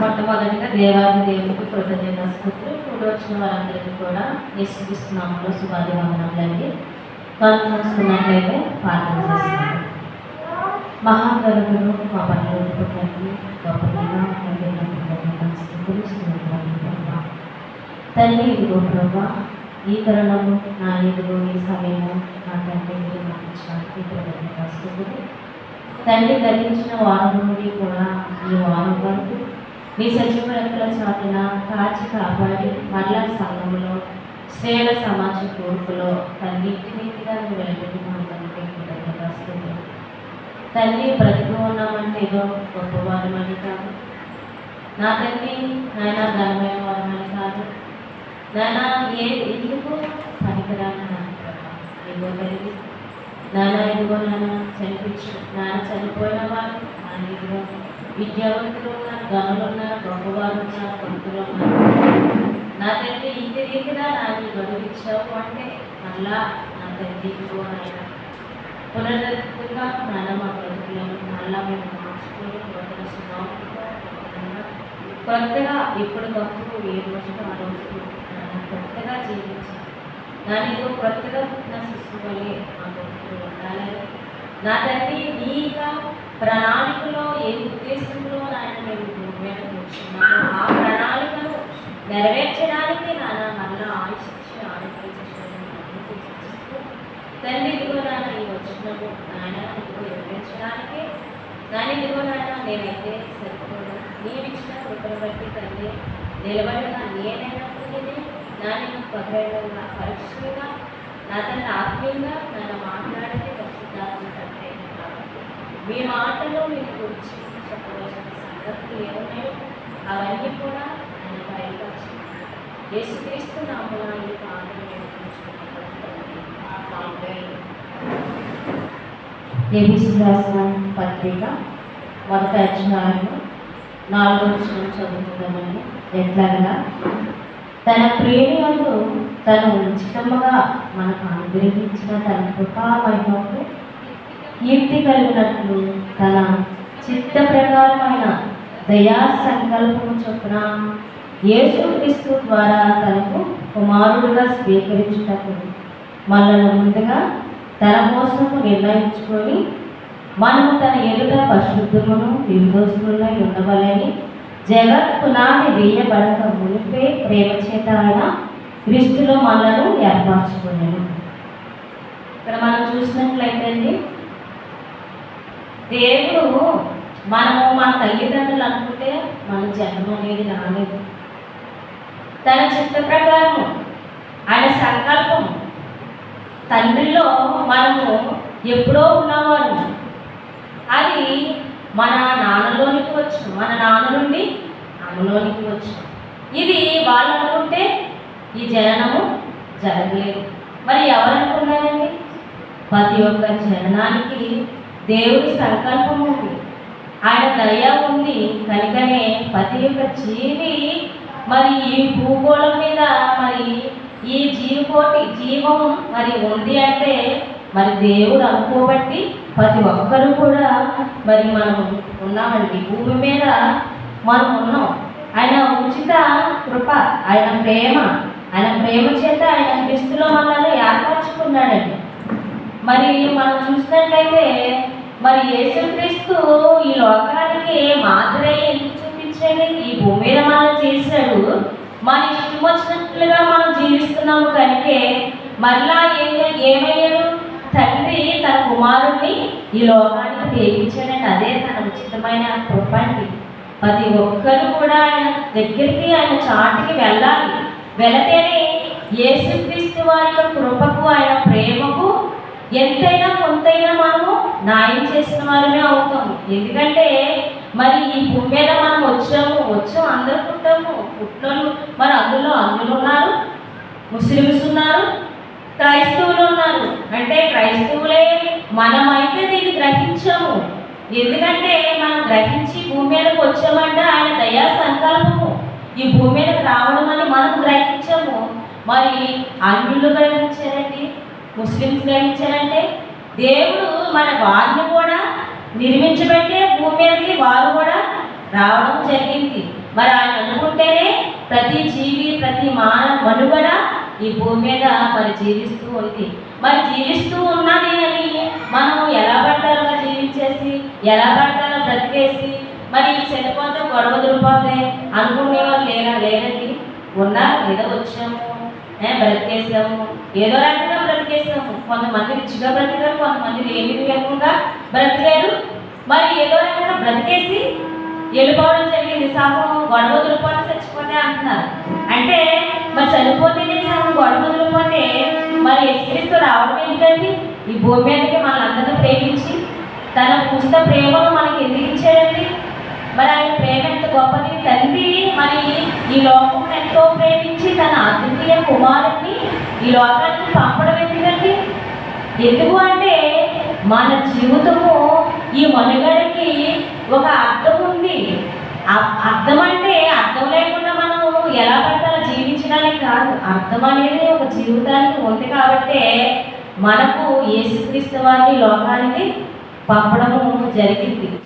మొట్టమొదటిగా దేవాది దేవునికి కృతజ్ఞత స్థుతులు ఇప్పుడు వచ్చిన వారందరికీ కూడా యేసుక్రీస్తునామంలో శుభాది వందనాలండి కళ్ళు మూసుకున్నట్లయితే ప్రార్థన చేస్తున్నాను మహాగరుడు మా పనులు తండ్రి గొప్ప దేవ, ఇదిగో ప్రభా ఈ తరుణము నా ఇదిగో ఈ సమయము నా తండ్రి మీరు నాకు ఇచ్చినందుకు కృతజ్ఞత తండ్రి గతించిన వారం నుండి కూడా ఈ వారం వరకు నీ సజీవ రెక్కల చాటున కాచి కాపాడి మరలా సంఘంలో స్త్రీల సమాజ కూర్పులో తండ్రి నీతిగా నువ్వు వెలుగుతున్నావు కృతజ్ఞత తండ్రి బ్రతుకు ఉన్నామంటే ఏదో గొప్పవారమని కాదు. నా తండ్రి నాయన ఘనమైన వారమని కాదు. నాన్న ఏ ఎందుకు పనికిరాని నాకు ఇదిగో తల్లి నాన్న ఇదిగో నాన్న చనిపించు నాన్న చనిపోయిన వారు నాన్న విద్యావంతులు ఉన్నారు గనులు ఉన్నారు గొప్పవారు ఉన్నారు కొడుకులు ఉన్నారు నా తండ్రి ఇంటి రీతిగా నాకు గడువిచ్చావు అంటే మళ్ళా నా తండ్రి ఇదిగో నాయన పునరుద్ధంగా నాన్న మా బ్రతుకులను మళ్ళా మేము మార్చుకుని కొత్తగా సుమారుగా కొత్తగా ఎప్పటికప్పుడు ఏ రోజుకు ఆ రోజు కొత్తగా జీవించాలి దానిలో కొత్తగా పుట్టిన శిశువులే మా బ్రతుకులు ఉండాలని నా తండ్రి నీ యొక్క ప్రణాళికలో ఏ ఉద్దేశంలో నాయన మేము భూమి ఆ ప్రణాళికను నెరవేర్చడానికి నాన్న మళ్ళా ఆయుష్ ఇచ్చి తండ్రి ఇదిగో నాన్న ఈ వచ్చినము నాయన ఇదిగో నెరవేర్చడానికి నాని ఇదిగో నాయన నేనైతే సరిపోను. నీవిచ్చిన కృపను బట్టి తండ్రి నిలబడిన నేనైనప్పటికీ నాని పగడంగా పరీక్షలుగా నా తండ్రి ఆత్మీయంగా నన్ను మాట్లాడితే పరిశుద్ధాత్మ మీ మాటలో మీరు గురించి చెప్పవలసిన సంగతులు ఏమున్నాయో అవన్నీ కూడా ఆయన బయలుపరిచి యేసుక్రీస్తు నామమున ఈ ప్రార్థన ఏబిసి రాసిన పత్రిక మొదట అధ్యాయము నాలుగో విషయం చదువుకుందామని ఎట్లాగా తన ప్రేమియందు తను ఉచితముగా మనకు అనుగ్రహించిన తన కృపామహిమకు కీర్తి కలిగినట్లు తన చిత్త ప్రకారమైన దయా సంకల్పము చొప్పున యేసుక్రీస్తు ద్వారా తనకు కుమారుడుగా స్వీకరించుటకు మనల్ని ముందుగా తన కోసము నిర్ణయించుకొని మనము తన ఎదుట పరిశుద్ధమును నిర్దోషులై ఉండవలని జగత్ పునాది వేయబడక మునిపే ప్రేమ చేత ఆయన క్రీస్తులో మనలను ఏర్పరచుకున్నాను ఇక్కడ మనం చూసినట్లయితే అండి దేవుడు మనము మన తల్లిదండ్రులు అనుకుంటే మన జన్మ అనేది రాలేదు. తన చిత్త ప్రకారం ఆయన సంకల్పం తండ్రిలో మనము ఎప్పుడో ఉన్నవారు అది మన నాన్నలోనికి వచ్చు మన నాన్న నుండి అమ్మలోనికి వచ్చు ఇది వాళ్ళు అనుకుంటే ఈ జననము జరగలేదు. మరి ఎవరు అనుకున్నారండి? ప్రతి ఒక్క జననానికి దేవుడి సంకల్పం ఉంది. ఆయన దయ ఉంది. కనుకనే ప్రతి ఒక్క జీవి మరి ఈ భూగోళం మీద మరి ఈ జీవకోటి జీవం మరి ఉంది అంటే మరి దేవుడు అనుకోబట్టి ప్రతి ఒక్కరు కూడా మరి మనం ఉన్నామండి. భూమి మీద మనం ఉన్నాం. ఆయన ఉచిత కృప ఆయన ప్రేమ ఆయన ప్రేమ చేత ఆయన క్రిస్తులో మనల్ని ఏర్పరచుకున్నాడండి. మరి మనం చూసినట్లయితే మరి యేసుక్రీస్తు ఈ లోకానికి మాదిరే ఎందుకు చూపించండి? ఈ భూమి మీద మనం చేశాడు. మన ఇష్టం వచ్చినట్లుగా మనం జీవిస్తున్నాము కనుకే మరలా ఏం ఏమయ్యాడు? తండ్రి తన కుమారుణ్ణి ఈ లోకానికి ప్రేమించాడండి అదే తన ఉచితమైన కృప అండి. ప్రతి ఒక్కరు కూడా ఆయన దగ్గరికి ఆయన చాటికి వెళ్ళాలి. వెళితేనే యేసుక్రీస్తు వారి యొక్క కృపకు ఆయన ప్రేమకు ఎంతైనా కొంతైనా మనము న్యాయం చేసిన వారమే అవుతాము. ఎందుకంటే మరి ఈ భూమి మీద మనం వచ్చాము వచ్చాము అందరూ పుట్టాము పుట్టినోళ్ళు మరి అందులో అందులో ఉన్నారు ముస్లిమ్స్ ఉన్నారు క్రైస్తవులు ఉన్నారు. అంటే క్రైస్తవులే మనమైతే దీన్ని గ్రహించాము. ఎందుకంటే మనం గ్రహించి భూమి మీదకి వచ్చామంటే ఆయన దయా సంకల్పము. ఈ భూమి మీదకి రావడం అని మనం గ్రహించాము. మరి అన్యులు గ్రహించే ముస్లిమ్స్ గ్రహించారంటే దేవుడు మన వారిని కూడా నిర్మించబట్టే భూమి మీదకి వారు కూడా రావడం జరిగింది. మరి ఆయన అనుకుంటేనే ప్రతి జీవి ప్రతి మాన మనుగడ ఈ భూమి మీద మరి జీవిస్తూ ఉంది. మరి జీవిస్తూ ఉన్నది అని మనం ఎలా పడ్డాలో జీవించేసి ఎలా పడతారో బ్రతికేసి మరి చనిపోతే గొడవ దురిపోతే అనుకునేవారు లేరా లేరండి? ఉన్నారు? ఏదో వచ్చాము బ్రతికేసాము ఏదో రకంగా బ్రతికేసాము కొంతమంది రిచ్గా బ్రతికారు కొంతమంది లేని లేకుండా బ్రతికారు. మరి ఏదో రకంగా బ్రతికేసి వెళ్ళిపోవడం జరిగింది. సాపం గొడవ దులిపోతే చచ్చిపోతే అంటున్నారు. అంటే మరి చనిపోతేనే సాపం గొడవ దులిపోతే మరి ఎస్క్రీస్తు రావడం ఏంటండి? ఈ భూమి మీదకి మనందరినీ ప్రేమించి తన ఉచిత ప్రేమను మనకి ఎందుకు ఇచ్చాడండి? మరి ఆయన ప్రేమ ఎంత గొప్పది? తండ్రి మరి ఈ లోకం ఎంతో ప్రేమించి తన అద్వితీయ కుమారుడిని ఈ లోకానికి పంపడం ఎందుకు అంటే మన జీవితము ఈ మనుగడకి ఒక అర్థం ఉంది. అర్థం అంటే అర్థం లేకుండా మనం ఎలా పడితే జీవించడానికి కాదు. అర్థం అనేది ఒక జీవితానికి ఉంది కాబట్టి మనకు యేసుక్రీస్తు వారిని లోకానికి పంపడము జరిగింది.